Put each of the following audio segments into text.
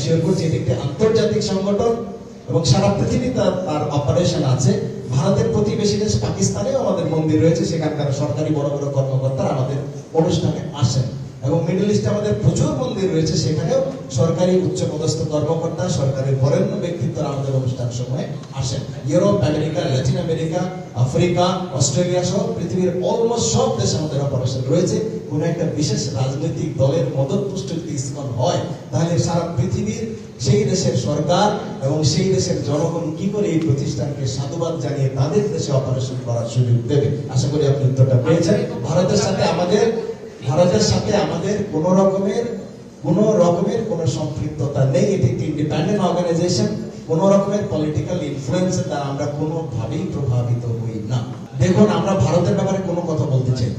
Assure করছে, এটি আন্তর্জাতিক সংগঠন এবং সারা পৃথিবী তার তার অপারেশন আছে। ভারতের প্রতিবেশী দেশ পাকিস্তানেও আমাদের মন্দির রয়েছে, সেখানকার সরকারি বড় বড় কর্মকর্তারা আমাদের অনুষ্ঠানে আসেন। এবং মিডল ইস্টে আমাদের প্রচুর মন্দির রয়েছে সেখানেও সরকারি উচ্চপদস্থ কর্মকর্তা সরকারি বরেণ্য ব্যক্তিত্বরা আমাদের অনুষ্ঠান সময়ে আসেন। Europe America Latin America Africa Australia সহ পৃথিবীর অলমোস্ট সব দেশে আমাদের অপারেশন রয়েছে। কোনো একটা বিশেষ রাজনৈতিক দলের মদত পুষ্ট যদি ইস্কন হয় তাহলে সারা পৃথিবীর সেই দেশের সরকার এবং সেই দেশের জনগণ কি করে এই প্রতিষ্ঠানকে সাধুবাদ জানিয়ে তাদের দেশে অপারেশন করার সুযোগ দেবে? আশা করি আপনি উত্তরটা পেয়েছেন। ভারতের সাথে আমাদের ভারতের সাথে আমাদের কোন রকমের কোন রকমের কোন সম্পৃক্ততা নেই। এটি একটি ইন্ডিপেন্ডেন্ট অর্গানাইজেশন। কোন রকমের পলিটিক্যাল ইনফ্লুয়েন্সের দ্বারা আমরা কোনোভাবেই প্রভাবিত হই না। দেখুন, আমরা ভারতের ব্যাপারে কোনো কথা বলতে চাই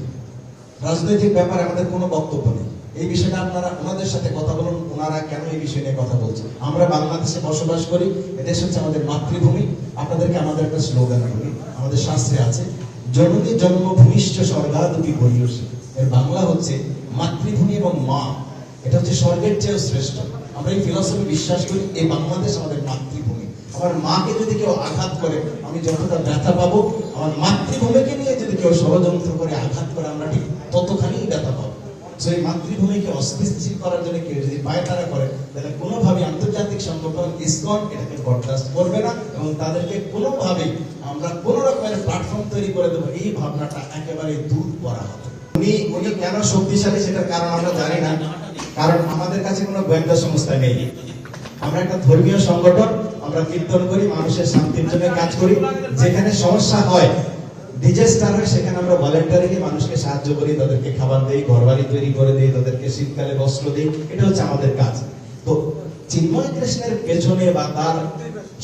রাজনৈতিক ব্যাপারে আমাদের কোনো বক্তব্য নেই। এই বিষয়টা আপনারা ওনাদের সাথে কথা বলুন, ওনারা কেন এই বিষয় নিয়ে কথা বলছেন? আমরা বাংলাদেশে বসবাস করি, এদেশ হচ্ছে আমাদের মাতৃভূমি। আপনাদেরকে আমাদের একটা স্লোগান বলি আমাদের শাস্ত্রে আছে, জননী জন্মভূমিষ্ঠ স্বর্গাদপি গরিয়সী এর বাংলা হচ্ছে মাতৃভূমি এবং মা। এটা হচ্ছে স্বর্গের চেয়েও শ্রেষ্ঠ। আমরা এই ফিলসফি বিশ্বাস করি, এই বাংলাদেশ আমাদের মাতৃভূমি। আমার মাকে যদি কেউ আঘাত করে, আমি যতটা ব্যথা পাবো, আমার মাতৃভূমিকে নিয়ে যদি কেউ ষড়যন্ত্র করে আঘাত করে, আমরা ঠিক ততখানি ব্যথা পাবো। এই মাতৃভূমিকে অস্থিতিশীল করার জন্য কেউ যদি পায়তারা করে, তাহলে কোনোভাবে আন্তর্জাতিক সংগঠন ইসকন এটাকে বরদাস্ত করবে না এবং তাদেরকে কোনোভাবেই আমরা কোন রকমের প্ল্যাটফর্ম তৈরি করে দেবো। এই ভাবনাটা একেবারে দূর করা হবে। উনি উনি কেন শক্তিশালী? সেটার কারণ আমরা জানি না। কারণ আমাদের কাছে কোনো গোয়েন্দা সংস্থা নেই। আমরা একটা ধর্মীয় সংগঠন, আমরা কীর্তন করি, মানুষের শান্তির জন্য কাজ করি। যেখানে সমস্যা হয়, ডিজাস্টার হয়, সেখানে আমরা মানুষকে সাহায্য করি, তাদেরকে খাবার দেই, ঘরবাড়ি তৈরি করে দিই, তাদেরকে শীতকালে বস্ত্র দিই। এটা হচ্ছে আমাদের কাজ। তো চিন্ময় কৃষ্ণের পেছনে বা তার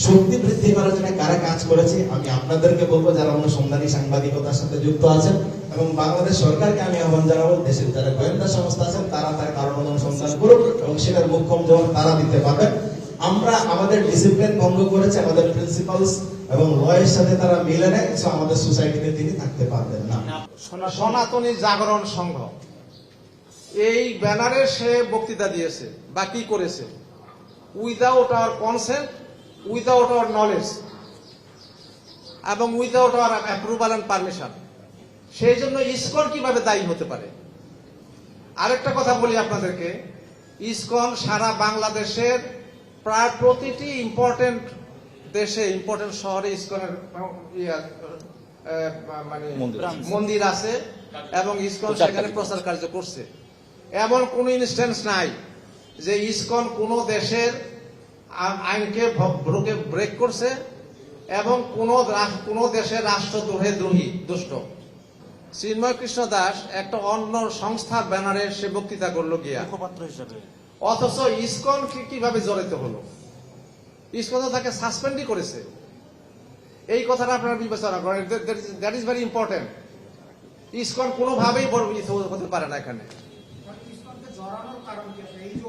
শক্তি বৃদ্ধি করার জন্য কারা কাজ করেছে, আমি আপনাদেরকে বলব যারা অনুসন্ধানী সাংবাদিকতার সাথে যুক্ত আছেন এবং বাংলাদেশ সরকারকে আমি আহ্বান জানাব, দেশের যারা গোয়েন্দা সংস্থা আছেন, তারা তার কারণ অনুসন্ধান করুক এবং সেটার মুখ্যম জবাব তারা দিতে পারবেন আমরা আমাদের ডিসিপ্লিন ভঙ্গ করেছে, আমাদের প্রিন্সিপালস এবং লয়ের সাথে তারা মিলে নেয়, so আমাদের সোসাইটিতে তিনি থাকতে পারবেন না। সনাতনী জাগরণ সংঘ, এই ব্যানারে সে বক্তৃতা দিয়েছে বা কি করেছে? Without our consent without our knowledge এবং without our approval and permission সেই জন্য ইসকন কীভাবে দায়ী হতে পারে? আরেকটা কথা বলি আপনাদেরকে। ইসকন সারা বাংলাদেশের প্রায় প্রতিটি ইম্পর্টেন্ট দেশে ইম্পর্টেন্ট শহরে ইসকনের মানে মন্দির আছে। এবং ইসকন সেখানে প্রচার কার্য করছে। এমন কোন ইনস্ট্যান্স নাই যে ইসকন কোন দেশের আইনকে ব্রোকে ব্রেক করছে এবং কোন কোন দেশের রাষ্ট্রদ্রোহে দ্রোহী দুষ্ট। চিন্ময় কৃষ্ণ দাস একটা অন্য সংস্থার ব্যানারে সে বক্তৃতা করল গিয়া। মুখপাত্র হিসাবে। অথচ ইসকন কি- কীভাবে জড়িত হলো? ইসকন তো তাকে সাসপেন্ডই করেছে। এই কথাটা আপনারা বিবেচনা করেন। That is very important ISKCON কোনোভাবেই বড় হতে পারে না এখানে।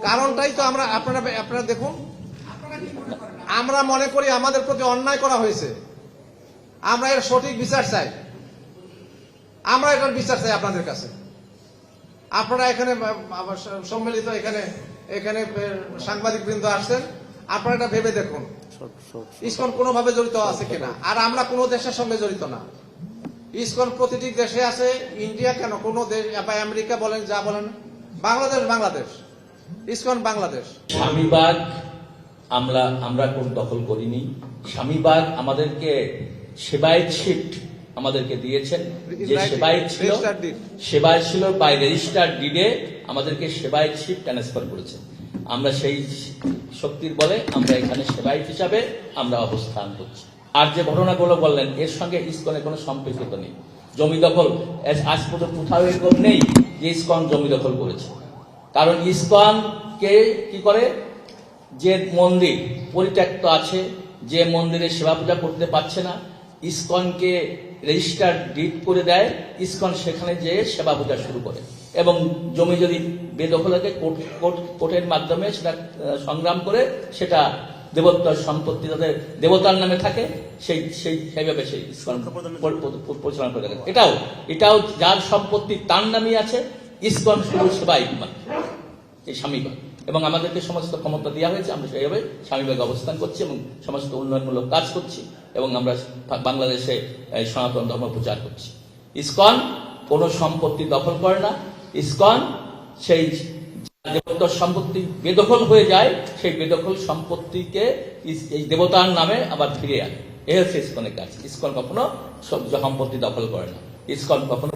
কারণটাই তো আমরা আপনারা আপনারা দেখুন। আমরা মনে করি আমাদের প্রতি অন্যায় করা হয়েছে। আমরা এর সঠিক বিচার চাই। আমরা এটার বিচার চাই আপনাদের কাছে। আপনারা এখানে সম্মিলিত এখানে এখানে সাংবাদিক বৃন্দ আসছেন। আপনারা এটা ভেবে দেখুন। ইসকন কোনোভাবে জড়িত আছে কিনা? আর আমরা কোনো দেশের সঙ্গে জড়িত না। ইসকন প্রতিটি দেশে আছে। ইন্ডিয়া কেন? কোনো দেশ বা আমেরিকা বলেন যা বলেন বাংলাদেশ বাংলাদেশ। ইসকন বাংলাদেশ। স্বামীবাগ আমরা আমরা কোন দখল করিনি। স্বামীবাগ আমাদেরকে সেবায়ত শিফট আমাদেরকে দিয়েছেন। যে সেবায়ত ছিল সেবায় ছিল বাই রেজিস্টার ডিডে আমাদেরকে সেবায়ত শিফট ট্রান্সফার করেছে। আমরা সেই শক্তির বলে আমরা এখানে সেবায়ত হিসাবে আমরা অবস্থান করছি। আর যে ঘটনাগুলো বললেন এর সঙ্গে ইস্কনের কোনো সম্পৃক্ততা নেই। জমি দখল আজ পর্যন্ত কোথাও এরকম নেই যে ইস্কন জমি দখল করেছে। কারণ ইসকন কে কি করে? যে মন্দির পরিত্যক্ত আছে যে মন্দিরে সেবা পূজা করতে পারছে না ইসকনকে রেজিস্টার ডিট করে দেয় ইসকন সেখানে যেয়ে সেবা পূজা শুরু করে। এবং জমি যদি বেদখল থাকে কোর্ট কোর্ট- কোর্টের মাধ্যমে সেটা সংগ্রাম করে সেটা দেবতার সম্পত্তি তাদের দেবতার নামে থাকে সেই সেই সেইভাবে সেই পরিচালনা করে থাকে। এটাও এটাও যার সম্পত্তি তার নামই আছে ইসকন শুধু সেবাই মাত্র। এই স্বামীবাগ এবং আমাদেরকে সমস্ত ক্ষমতা দেওয়া হয়েছে। আমরা সেইভাবে স্বামীবাগে অবস্থান করছি এবং সমস্ত উন্নয়নমূলক কাজ করছি এবং আমরা বাংলাদেশে সনাতন ধর্ম প্রচার করছি। ইসকন কোনো সম্পত্তি দখল করে না। ইসকন সেই দেবতার সম্পত্তি বেদখল হয়ে যায়, সেই বেদখল সম্পত্তিকে এই দেবতার নামে আবার ফিরে আনে। এ হচ্ছে ইসকনের কাজ। ইসকন কখনো সম্পত্তি দখল করে না। ইসকন কখনো